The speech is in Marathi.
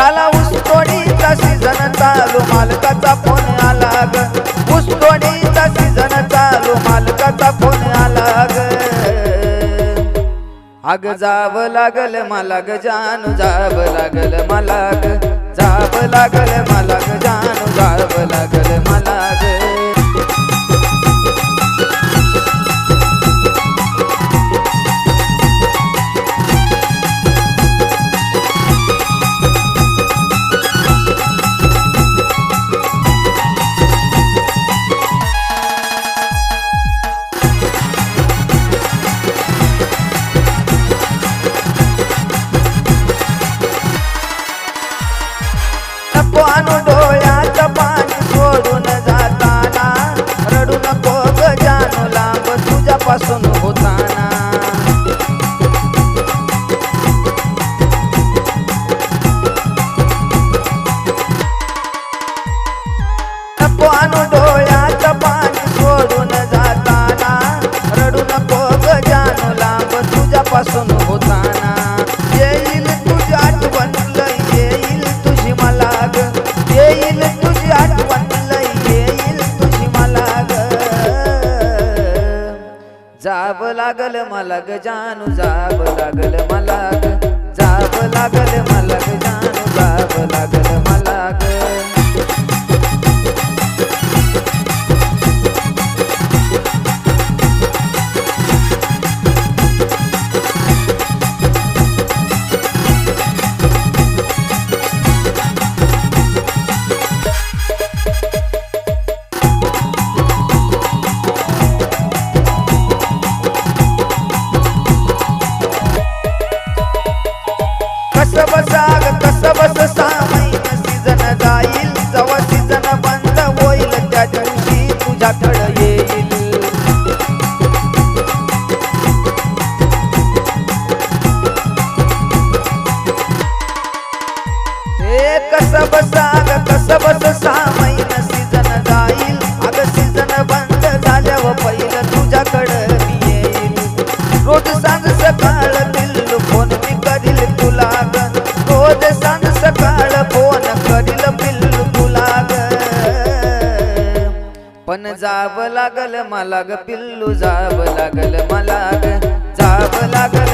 झाला ऊसतोडीचा सीझन चालू मालकाचा फोन आला ग ऊसतोडीचा सीझन चालू मालकाचा फोन आला ग अग जाव लागल मला ग जानू जाव लागल मला ग जाव लागल मला basın जाब लागल मला ग जानू जाब लागल मला ग जाब लागल मला ग जानू जाब लागल मला ग बसाग तस बस सामाईन सीजन जाईल. जवा सीजन बंद होईल त्या दिवशी तुझ्याकडं येईल. हे कस बसाग तस बस सामाईन सीजन जाईल. अग सीजन बंद झाल्यावर पहिलं तुझ्याकडे येईल. रोज सांज सकाळ रोज सांज सकाळ फोन करील पिल्लू तुला ग पण जाव लागल मला ग पिल्लू जाव लागल मला ग जाव लागल